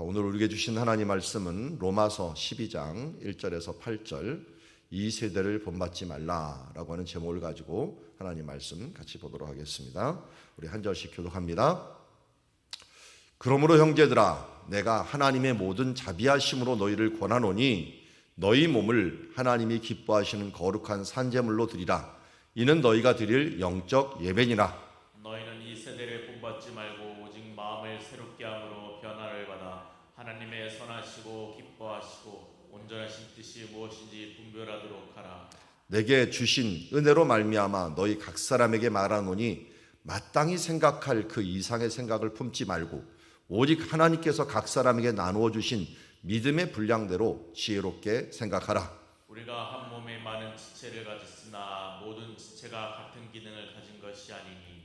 자, 오늘 우리에게 주신 하나님 말씀은 로마서 12장 1절에서 8절 이 세대를 본받지 말라라고 하는 제목을 가지고 하나님 말씀 같이 보도록 하겠습니다. 우리 한 절씩 교독합니다. 그러므로 형제들아 내가 하나님의 모든 자비하심으로 너희를 권하노니 너희 몸을 하나님이 기뻐하시는 거룩한 산제물로 드리라 이는 너희가 드릴 영적 예배니라 너희는 이 세대를 본받지 말고 하나님의 선하시고 기뻐하시고 온전하신 뜻이 무엇인지 분별하도록 하라. 내게 주신 은혜로 말미암아 너희 각 사람에게 말하노니 마땅히 생각할 그 이상의 생각을 품지 말고 오직 하나님께서 각 사람에게 나누어 주신 믿음의 분량대로 지혜롭게 생각하라. 우리가 한 몸에 많은 지체를 가졌으나 모든 지체가 같은 기능을 가진 것이 아니니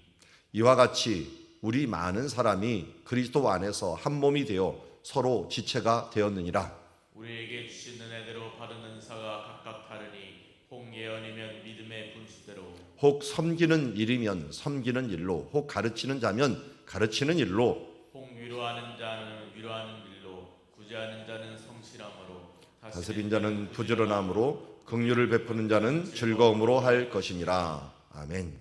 이와 같이 우리 많은 사람이 그리스도 안에서 한 몸이 되어 서로 지체가 되었느니라. 우리에게 주신 은혜대로 받은 은사가 각각 다르니 혹 예언이면 믿음의 분수대로 혹 섬기는 일이면 섬기는 일로, 혹 가르치는 자면 가르치는 일로, 혹 위로하는 자는 위로하는 일로 구제하는 자는 성실함으로 다스린 자는 부지런함으로, 긍휼을 베푸는 자는 즐거움으로 할 것이니라. 아멘.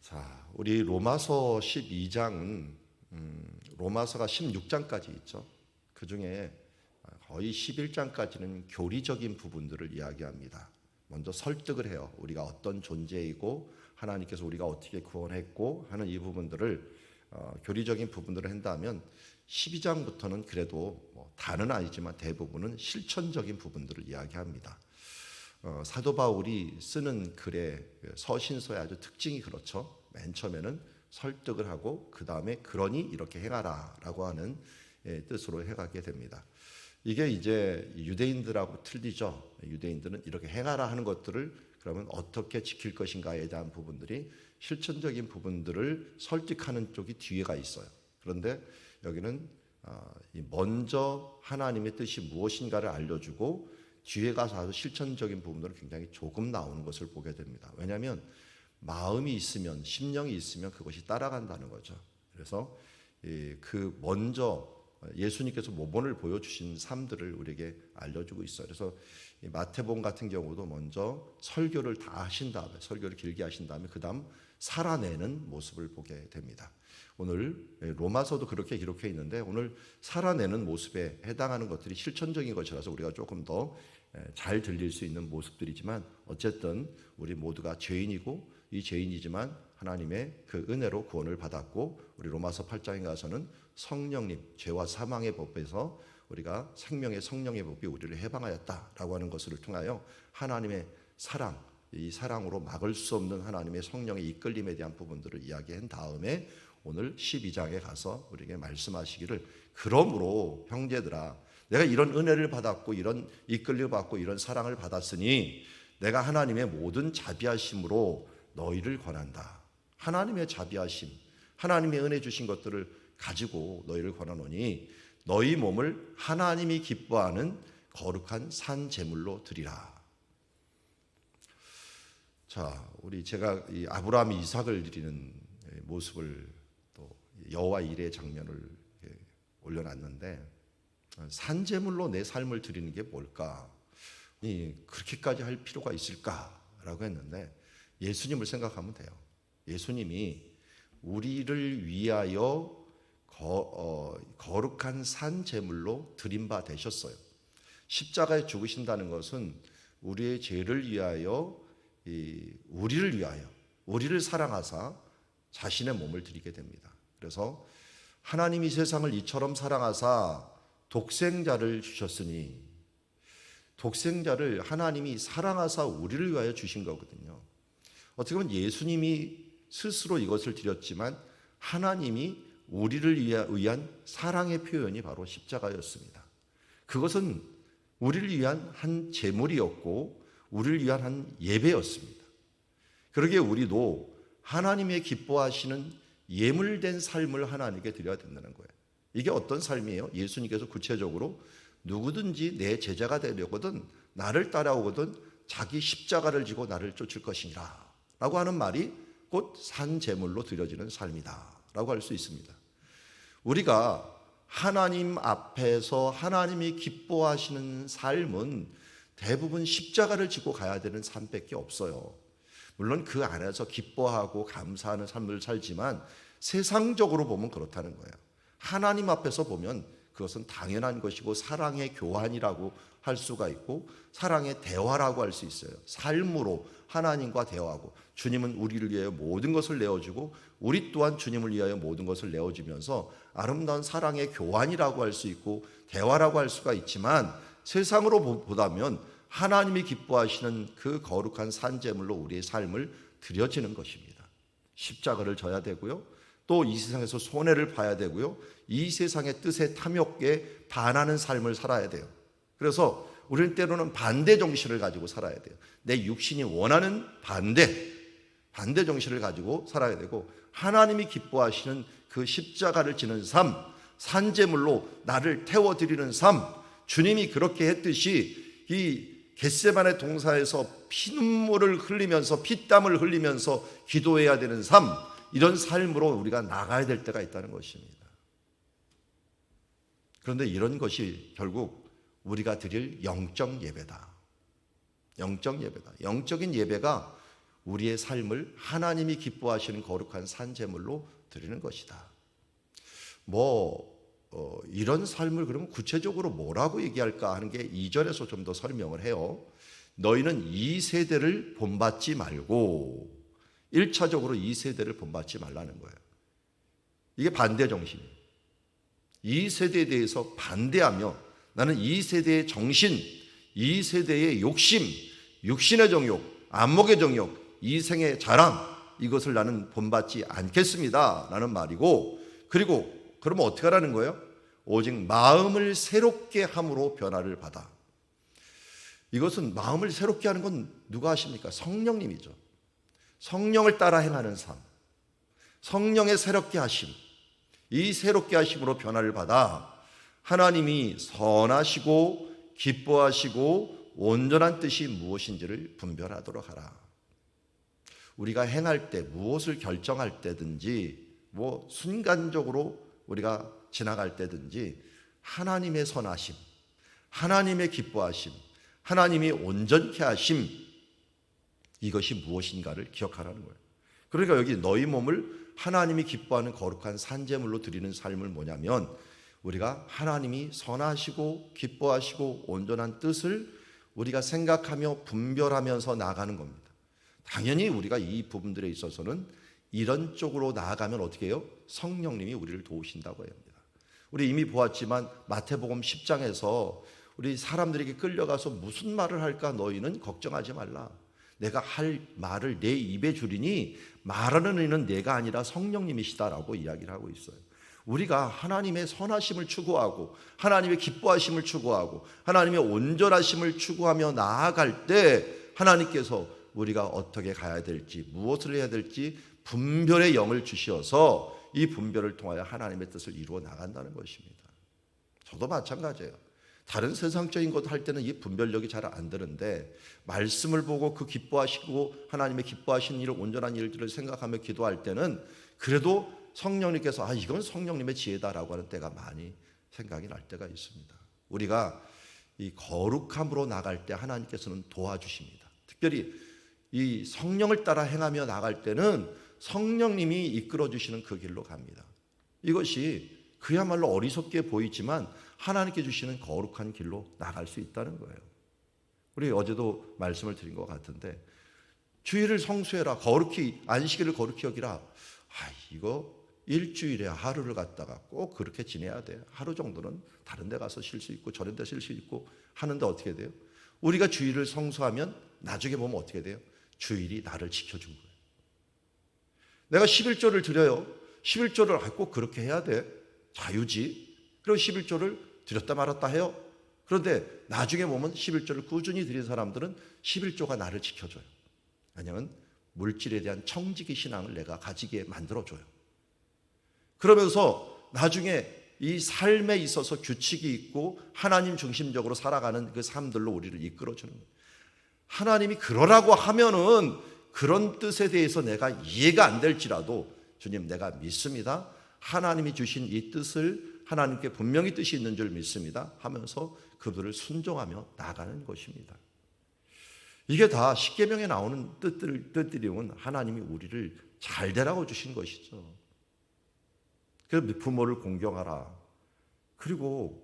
자, 우리 로마서 12장은 음, 로마서가 16장까지 있죠. 그 중에 거의 11장까지는 교리적인 부분들을 이야기합니다. 먼저 설득을 해요. 우리가 어떤 존재이고 하나님께서 우리가 어떻게 구원했고 하는 이 부분들을 어, 교리적인 부분들을 한다면 12장부터는 그래도 뭐 다는 아니지만 대부분은 실천적인 부분들을 이야기합니다. 어, 사도 바울이 쓰는 글의 그 서신서의 아주 특징이 그렇죠. 맨 처음에는 설득을 하고 그 다음에 그러니 이렇게 행하라라고 하는 예, 뜻으로 해가게 됩니다. 이게 이제 유대인들하고 틀리죠. 유대인들은 이렇게 행하라 하는 것들을 그러면 어떻게 지킬 것인가에 대한 부분들이 실천적인 부분들을 설득하는 쪽이 뒤에가 있어요. 그런데 여기는 아, 이 먼저 하나님의 뜻이 무엇인가를 알려주고 뒤에 가서 실천적인 부분들은 굉장히 조금 나오는 것을 보게 됩니다. 왜냐하면 마음이 있으면 심령이 있으면 그것이 따라간다는 거죠. 그래서 이그 먼저 예수님께서 모본을 보여주신 삶들을 우리에게 알려주고 있어요. 그래서 이 마태복음 같은 경우도 먼저 설교를 다 하신 다음에 설교를 길게 하신 다음에 그 다음 살아내는 모습을 보게 됩니다. 오늘 로마서도 그렇게 기록해 있는데 오늘 살아내는 모습에 해당하는 것들이 실천적인 것이라서 우리가 조금 더 잘 들릴 수 있는 모습들이지만 어쨌든 우리 모두가 죄인이고 이 죄인이지만 하나님의 그 은혜로 구원을 받았고 우리 로마서 8장에 가서는 성령님 죄와 사망의 법에서 우리가 생명의 성령의 법이 우리를 해방하였다라고 하는 것을 통하여 하나님의 사랑 이 사랑으로 막을 수 없는 하나님의 성령의 이끌림에 대한 부분들을 이야기한 다음에 오늘 12장에 가서 우리에게 말씀하시기를 그러므로 형제들아 내가 이런 은혜를 받았고 이런 이끌림 받고 이런 사랑을 받았으니 내가 하나님의 모든 자비하심으로 너희를 권한다. 하나님의 자비하심, 하나님의 은혜 주신 것들을 가지고 너희를 권하노니 너희 몸을 하나님이 기뻐하는 거룩한 산 제물로 드리라. 자, 우리 제가 이 아브라함이 이삭을 드리는 모습을 또 여호와 일의 장면을 올려놨는데 산 제물로 내 삶을 드리는 게 뭘까? 이 그렇게까지 할 필요가 있을까라고 했는데 예수님을 생각하면 돼요. 예수님이 우리를 위하여 거, 어, 룩한 산 제물로 드린 바 되셨어요. 십자가에 죽으신다는 것은 우리의 죄를 위하여 이, 우리를 위하여 우리를 사랑하사 자신의 몸을 드리게 됩니다. 그래서 하나님이 세상을 이처럼 사랑하사 독생자를 주셨으니 독생자를 하나님이 사랑하사 우리를 위하여 주신 거거든요. 어떻게 보면 예수님이 스스로 이것을 드렸지만 하나님이 우리를 위한 사랑의 표현이 바로 십자가였습니다. 그것은 우리를 위한 한 제물이었고 우리를 위한 한 예배였습니다. 그러기에 우리도 하나님의 기뻐하시는 예물된 삶을 하나님께 드려야 된다는 거예요. 이게 어떤 삶이에요? 예수님께서 구체적으로 누구든지 내 제자가 되려거든 나를 따라오거든 자기 십자가를 지고 나를 쫓을 것이니라 라고 하는 말이 곧 산제물로 드려지는 삶이다 라고 할 수 있습니다. 우리가 하나님 앞에서 하나님이 기뻐하시는 삶은 대부분 십자가를 지고 가야 되는 삶밖에 없어요. 물론 그 안에서 기뻐하고 감사하는 삶을 살지만 세상적으로 보면 그렇다는 거예요. 하나님 앞에서 보면 그것은 당연한 것이고 사랑의 교환이라고 할 수가 있고 사랑의 대화라고 할 수 있어요. 삶으로 하나님과 대화하고 주님은 우리를 위하여 모든 것을 내어주고 우리 또한 주님을 위하여 모든 것을 내어주면서 아름다운 사랑의 교환이라고 할 수 있고 대화라고 할 수가 있지만 세상으로 보- 보다면 하나님이 기뻐하시는 그 거룩한 산재물로 우리의 삶을 드려지는 것입니다. 십자가를 져야 되고요. 또 이 세상에서 손해를 봐야 되고요. 이 세상의 뜻에 탐욕에 반하는 삶을 살아야 돼요. 그래서 우리는 때로는 반대 정신을 가지고 살아야 돼요. 내 육신이 원하는 반대, 반대 정신을 가지고 살아야 되고 하나님이 기뻐하시는 그 십자가를 지는 삶, 산재물로 나를 태워 드리는 삶, 주님이 그렇게 했듯이 이 겟세반의 동사에서 피눈물을 흘리면서 피땀을 흘리면서 기도해야 되는 삶, 이런 삶으로 우리가 나가야 될 때가 있다는 것입니다. 그런데 이런 것이 결국 우리가 드릴 영적 예배다. 영적 예배다. 영적인 예배가 우리의 삶을 하나님이 기뻐하시는 거룩한 산제물로 드리는 것이다. 뭐 어, 이런 삶을 그러면 구체적으로 뭐라고 얘기할까 하는 게 2절에서 좀 더 설명을 해요. 너희는 이 세대를 본받지 말고 1차적으로 이 세대를 본받지 말라는 거예요. 이게 반대 정신이에요. 이 세대에 대해서 반대하며 나는 이 세대의 정신, 이 세대의 욕심, 육신의 정욕, 안목의 정욕, 이생의 자랑 이것을 나는 본받지 않겠습니다. 라는 말이고 그리고 그러면 어떻게 하라는 거예요? 오직 마음을 새롭게 함으로 변화를 받아. 이것은 마음을 새롭게 하는 건 누가 하십니까? 성령님이죠. 성령을 따라 행하는 삶. 성령의 새롭게 하심. 이 새롭게 하심으로 변화를 받아 하나님이 선하시고 기뻐하시고 온전한 뜻이 무엇인지를 분별하도록 하라. 우리가 행할 때 무엇을 결정할 때든지 뭐 순간적으로 우리가 지나갈 때든지 하나님의 선하심, 하나님의 기뻐하심, 하나님이 온전케 하심 이것이 무엇인가를 기억하라는 거예요. 그러니까 여기 너희 몸을 하나님이 기뻐하는 거룩한 산제물로 드리는 삶을 뭐냐면 우리가 하나님이 선하시고 기뻐하시고 온전한 뜻을 우리가 생각하며 분별하면서 나아가는 겁니다. 당연히 우리가 이 부분들에 있어서는 이런 쪽으로 나아가면 어떻게 해요? 성령님이 우리를 도우신다고 합니다. 우리 이미 보았지만 마태복음 10장에서 우리 사람들에게 끌려가서 무슨 말을 할까 너희는 걱정하지 말라. 내가 할 말을 내 입에 주리니 말하는 이는 내가 아니라 성령님이시다라고 이야기를 하고 있어요. 우리가 하나님의 선하심을 추구하고 하나님의 기뻐하심을 추구하고 하나님의 온전하심을 추구하며 나아갈 때 하나님께서 우리가 어떻게 가야 될지 무엇을 해야 될지 분별의 영을 주시어서 이 분별을 통하여 하나님의 뜻을 이루어 나간다는 것입니다. 저도 마찬가지예요. 다른 세상적인 것 할 때는 이 분별력이 잘안 드는데 말씀을 보고 그 기뻐하시고 하나님의 기뻐하시는 일을 온전한 일들을 생각하며 기도할 때는 그래도 성령님께서 아 이건 성령님의 지혜다라고 하는 때가 많이 생각이 날 때가 있습니다. 우리가 이 거룩함으로 나갈 때 하나님께서는 도와주십니다. 특별히 이 성령을 따라 행하며 나갈 때는 성령님이 이끌어 주시는 그 길로 갑니다. 이것이 그야말로 어리석게 보이지만 하나님께 주시는 거룩한 길로 나갈 수 있다는 거예요. 우리 어제도 말씀을 드린 것 같은데 주일을 성수해라 거룩히 안식일을 거룩히 여기라. 아 이거 일주일에 하루를 갖다가 꼭 그렇게 지내야 돼. 하루 정도는 다른 데 가서 쉴 수 있고 저런 데 쉴 수 있고 하는데 어떻게 돼요? 우리가 주일을 성수하면 나중에 보면 어떻게 돼요? 주일이 나를 지켜준 거예요. 내가 11조를 드려요. 11조를 아, 꼭 그렇게 해야 돼. 자유지. 그리고 11조를 드렸다 말았다 해요. 그런데 나중에 보면 11조를 꾸준히 드린 사람들은 11조가 나를 지켜줘요. 왜냐하면 물질에 대한 청지기 신앙을 내가 가지게 만들어줘요. 그러면서 나중에 이 삶에 있어서 규칙이 있고 하나님 중심적으로 살아가는 그 삶들로 우리를 이끌어 주는 거예요. 하나님이 그러라고 하면은 그런 뜻에 대해서 내가 이해가 안 될지라도 주님 내가 믿습니다. 하나님이 주신 이 뜻을 하나님께 분명히 뜻이 있는 줄 믿습니다. 하면서 그들을 순종하며 나가는 것입니다. 이게 다 십계명에 나오는 뜻들 뜻들이면 하나님이 우리를 잘 되라고 주신 것이죠. 그래서 부모를 공경하라. 그리고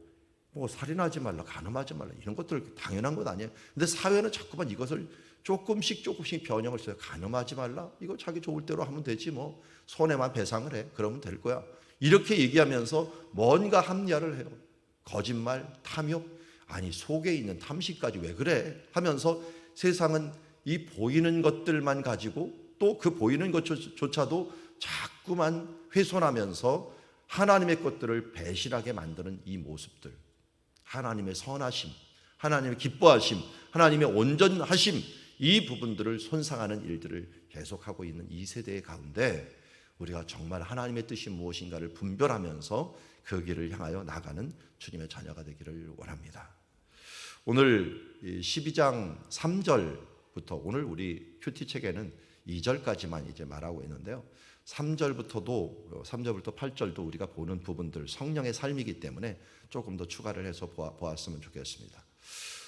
뭐 살인하지 말라, 간음하지 말라 이런 것들 당연한 것 아니에요. 근데 사회는 자꾸만 이것을 조금씩 조금씩 변형을 써요. 간음하지 말라. 이거 자기 좋을 대로 하면 되지 뭐 손해만 배상을 해. 그러면 될 거야. 이렇게 얘기하면서 뭔가 합리화를 해요. 거짓말, 탐욕, 아니 속에 있는 탐식까지 왜 그래? 하면서 세상은 이 보이는 것들만 가지고 또 그 보이는 것조차도 자꾸만 훼손하면서 하나님의 것들을 배신하게 만드는 이 모습들. 하나님의 선하심, 하나님의 기뻐하심, 하나님의 온전하심 이 부분들을 손상하는 일들을 계속하고 있는 이 세대 가운데 우리가 정말 하나님의 뜻이 무엇인가를 분별하면서 그 길을 향하여 나가는 주님의 자녀가 되기를 원합니다. 오늘 12장 3절부터 오늘 우리 큐티 책에는 2절까지만 이제 말하고 있는데요. 3절부터도 3절부터 8절도 우리가 보는 부분들 성령의 삶이기 때문에 조금 더 추가를 해서 보았으면 좋겠습니다.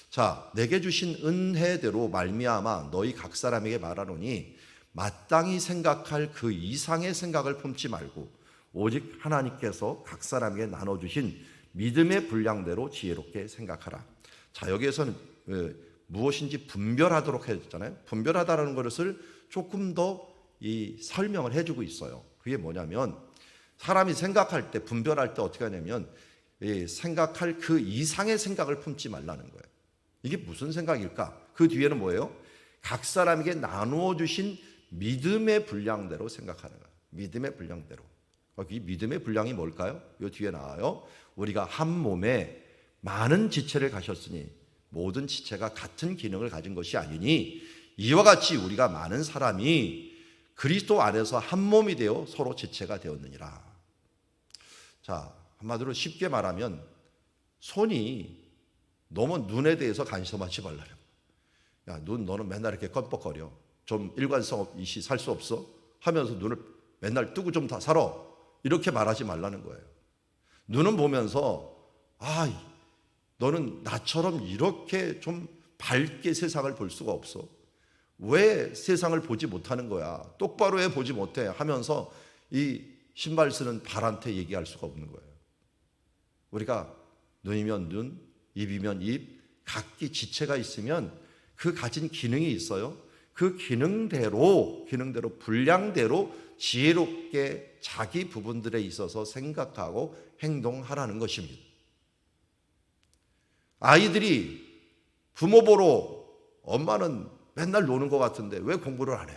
자, 내게 주신 은혜대로 말미암아 너희 각 사람에게 말하노니 마땅히 생각할 그 이상의 생각을 품지 말고 오직 하나님께서 각 사람에게 나눠 주신 믿음의 분량대로 지혜롭게 생각하라. 자, 여기에서는 어, 무엇인지 분별하도록 했잖아요. 분별하다라는 것을 조금 더 이 설명을 해주고 있어요. 그게 뭐냐면 사람이 생각할 때 분별할 때 어떻게 하냐면 이 생각할 그 이상의 생각을 품지 말라는 거예요. 이게 무슨 생각일까? 그 뒤에는 뭐예요? 각 사람에게 나누어 주신 믿음의 분량대로 생각하는 거예요. 믿음의 분량대로. 이 믿음의 분량이 뭘까요? 요 뒤에 나와요. 우리가 한 몸에 많은 지체를 가셨으니 모든 지체가 같은 기능을 가진 것이 아니니 이와 같이 우리가 많은 사람이 그리스도 안에서 한 몸이 되어 서로 지체가 되었느니라. 자, 한마디로 쉽게 말하면 손이 너무 눈에 대해서 관심하지 말라요. 야, 눈 너는 맨날 이렇게 껌뻑거려. 좀 일관성 이시 살수 없어? 하면서 눈을 맨날 뜨고 좀 다 살아. 이렇게 말하지 말라는 거예요. 눈은 보면서 아, 너는 나처럼 이렇게 좀 밝게 세상을 볼 수가 없어. 왜 세상을 보지 못하는 거야? 똑바로 해 보지 못해 하면서 이 신발 쓰는 발한테 얘기할 수가 없는 거예요. 우리가 눈이면 눈, 입이면 입, 각기 지체가 있으면 그 가진 기능이 있어요. 그 기능대로, 기능대로, 분량대로 지혜롭게 자기 부분들에 있어서 생각하고 행동하라는 것입니다. 아이들이 부모 보러 엄마는 맨날 노는 것 같은데 왜 공부를 안 해?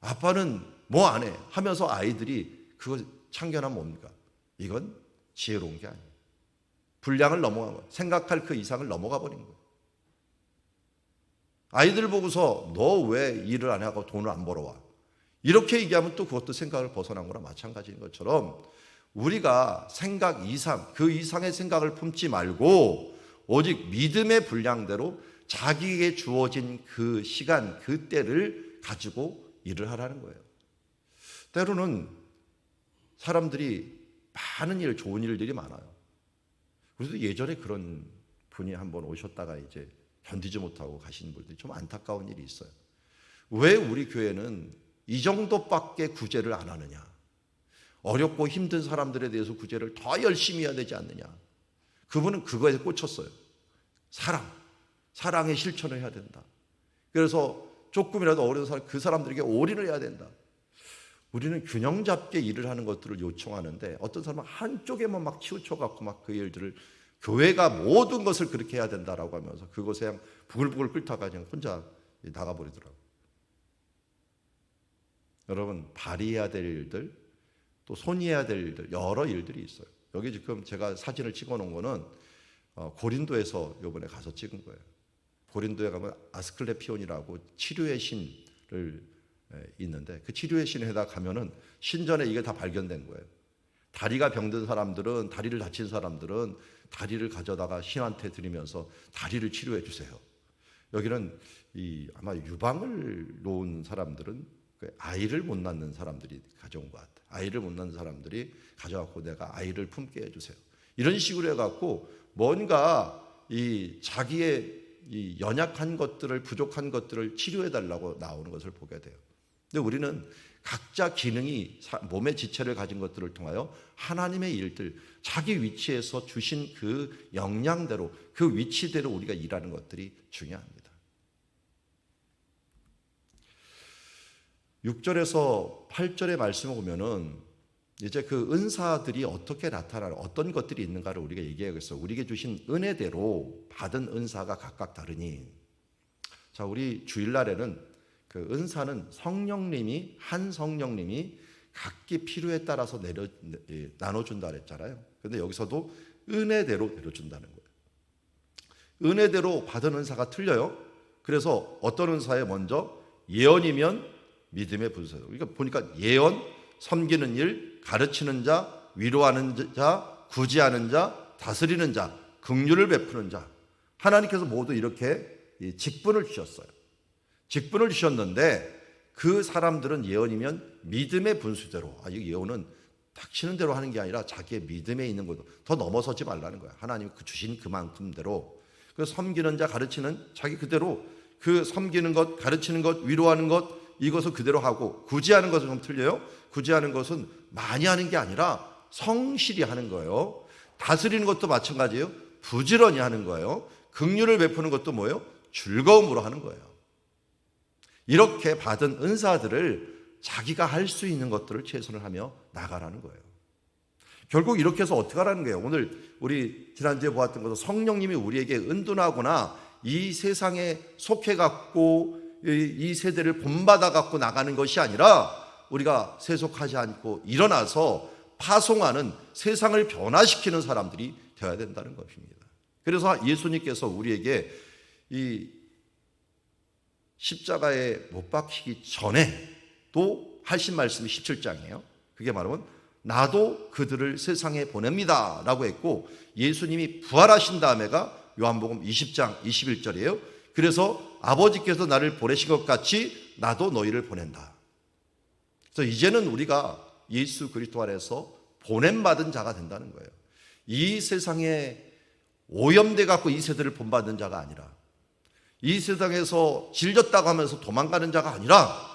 아빠는 뭐 안 해? 하면서 아이들이 그거 참견하면 뭡니까? 이건 지혜로운 게 아니에요. 분량을 거예요. 생각할 그 이상을 넘어가 버린 거예요. 아이들 보고서 너 왜 일을 안 하고 돈을 안 벌어와? 이렇게 얘기하면 또 그것도 생각을 벗어난 거나 마찬가지인 것처럼 우리가 생각 이상, 그 이상의 생각을 품지 말고 오직 믿음의 분량대로 자기에게 주어진 그 시간, 그 때를 가지고 일을 하라는 거예요. 때로는 사람들이 많은 일, 좋은 일들이 많아요. 그래서 예전에 그런 분이 한번 오셨다가 이제 견디지 못하고 가신 분들이 좀 안타까운 일이 있어요. 왜 우리 교회는 이 정도밖에 구제를 안 하느냐? 어렵고 힘든 사람들에 대해서 구제를 더 열심히 해야 되지 않느냐? 그분은 그거에 꽂혔어요. 사랑. 사랑의 실천을 해야 된다. 그래서 조금이라도 어려운 사람, 그 사람들에게 올인을 해야 된다. 우리는 균형 잡게 일을 하는 것들을 요청하는데 어떤 사람은 한쪽에만 막 치우쳐 갖고 막 그 일들을 교회가 모든 것을 그렇게 해야 된다라고 하면서 그것에 그냥 부글부글 끓다가 그냥 혼자 나가 버리더라고요. 여러분, 발휘해야 될 일들, 또 손해야 될 일들, 여러 일들이 있어요. 여기 지금 제가 사진을 찍어 놓은 거는 어, 고린도에서 요번에 가서 찍은 거예요. 고린도에 가면 아스클레피온이라고 치료의 신을 있는데 그 치료의 신에다 가면은 신전에 이게 다 발견된 거예요. 다리가 병든 사람들은 다리를 다친 사람들은 다리를 가져다가 신한테 드리면서 다리를 치료해 주세요. 여기는 이 아마 유방을 놓은 사람들은 그 아이를 못 낳는 사람들이 가져온 것 같아. 아이를 못 낳는 사람들이 가져갖고 내가 아이를 품게 해주세요. 이런 식으로 해갖고 뭔가 이 자기의 이 연약한 것들을 부족한 것들을 치료해 달라고 나오는 것을 보게 돼요. 근데 우리는 각자 기능이 사- 몸의 지체를 가진 것들을 통하여 하나님의 일들, 자기 위치에서 주신 그 역량대로 그 위치대로 우리가 일하는 것들이 중요합니다. 6절에서 8절의 말씀을 보면은 이제 그 은사들이 어떻게 나타나는 어떤 것들이 있는가를 우리가 얘기하겠어. 우리에게 주신 은혜대로 받은 은사가 각각 다르니. 자, 우리 주일날에는 그 은사는 성령님이 한 성령님이 각기 필요에 따라서 내려 예, 나눠 준다 그랬잖아요. 근데 여기서도 은혜대로 내려 준다는 거예요. 은혜대로 받은 은사가 틀려요. 그래서 어떤 은사에 먼저 예언이면 믿음의 분수예요. 그러니까 보니까 예언, 섬기는 일, 가르치는 자, 위로하는 자, 구제하는 자, 다스리는 자, 긍휼을 베푸는 자. 하나님께서 모두 이렇게 이 직분을 주셨어요. 직분을 주셨는데 그 사람들은 예언이면 믿음의 분수대로 아, 이 예언은 닥치는 대로 하는 게 아니라 자기의 믿음에 있는 것도 더 넘어서지 말라는 거야. 하나님 그 주신 그만큼대로 그 섬기는 자 가르치는 자기 그대로 그 섬기는 것 가르치는 것 위로하는 것 이것을 그대로 하고 구제하는 것은 좀 틀려요. 구제하는 것은 많이 하는 게 아니라 성실히 하는 거예요. 다스리는 것도 마찬가지예요. 부지런히 하는 거예요. 긍휼을 베푸는 것도 뭐예요? 즐거움으로 하는 거예요. 이렇게 받은 은사들을 자기가 할 수 있는 것들을 최선을 하며 나가라는 거예요. 결국 이렇게 해서 어떻게 하라는 거예요? 오늘 우리 지난주에 보았던 것은 성령님이 우리에게 은둔하거나 이 세상에 속해 갖고 이, 이 세대를 본받아 갖고 나가는 것이 아니라 우리가 세속하지 않고 일어나서 파송하는 세상을 변화시키는 사람들이 되어야 된다는 것입니다. 그래서 예수님께서 우리에게 이 십자가에 못 박히기 전에 또 하신 말씀이 17장이에요. 그게 말하면 나도 그들을 세상에 보냅니다. 라고 했고 예수님이 부활하신 다음에가 요한복음 20장 21절이에요. 그래서 아버지께서 나를 보내신 것 같이 나도 너희를 보낸다. 그래서 이제는 우리가 예수 그리스도 안에서 보냄받은 자가 된다는 거예요. 이 세상에 오염돼 갖고 이 세대를 본받는 자가 아니라 이 세상에서 질렸다고 하면서 도망가는 자가 아니라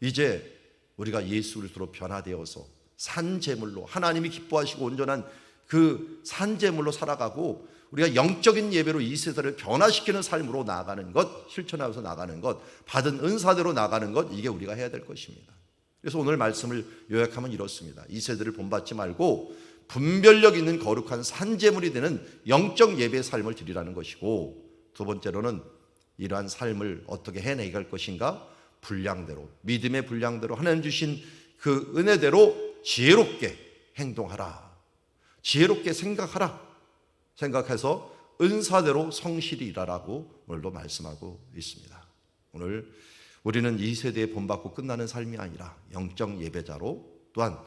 이제 우리가 예수 그리스도로 변화되어서 산 제물로 하나님이 기뻐하시고 온전한 그 산 제물로 살아가고 우리가 영적인 예배로 이 세대를 변화시키는 삶으로 나아가는 것, 실천하면서 나가는 것, 받은 은사대로 나가는 것 이게 우리가 해야 될 것입니다. 그래서 오늘 말씀을 요약하면 이렇습니다. 이 세대를 본받지 말고 분별력 있는 거룩한 산 제물이 되는 영적 예배 삶을 드리라는 것이고 두 번째로는 이러한 삶을 어떻게 해내갈 것인가? 분량대로 믿음의 분량대로 하나님 주신 그 은혜대로 지혜롭게 행동하라. 지혜롭게 생각하라. 생각해서 은사대로 성실히 일하라고 오늘도 말씀하고 있습니다. 오늘 우리는 이 세대에 본받고 끝나는 삶이 아니라 영적 예배자로 또한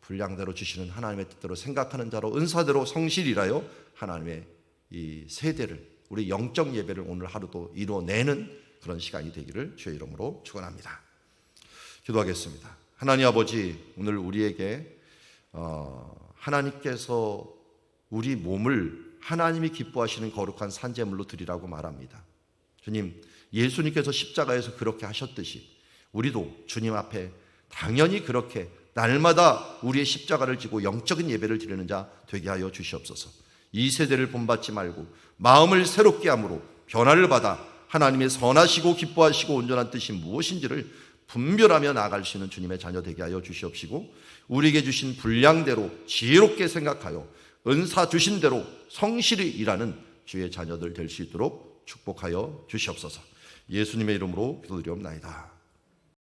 분량대로 주시는 하나님의 뜻대로 생각하는 자로 은사대로 성실이라요 하나님의 이 세대를 우리 영적 예배를 오늘 하루도 이루어내는 그런 시간이 되기를 주의 이름으로 축원합니다. 기도하겠습니다. 하나님 아버지 오늘 우리에게 어, 하나님께서 우리 몸을 하나님이 기뻐하시는 거룩한 산재물로 드리라고 말합니다. 주님, 예수님께서 십자가에서 그렇게 하셨듯이 우리도 주님 앞에 당연히 그렇게 날마다 우리의 십자가를 지고 영적인 예배를 드리는 자 되게 하여 주시옵소서. 이 세대를 본받지 말고 마음을 새롭게 함으로 변화를 받아 하나님의 선하시고 기뻐하시고 온전한 뜻이 무엇인지를 분별하며 나아갈 수 있는 주님의 자녀 되게 하여 주시옵시고 우리에게 주신 분량대로 지혜롭게 생각하여 은사 주신 대로 성실히 일하는 주의 자녀들 될 수 있도록 축복하여 주시옵소서. 예수님의 이름으로 기도드리옵나이다.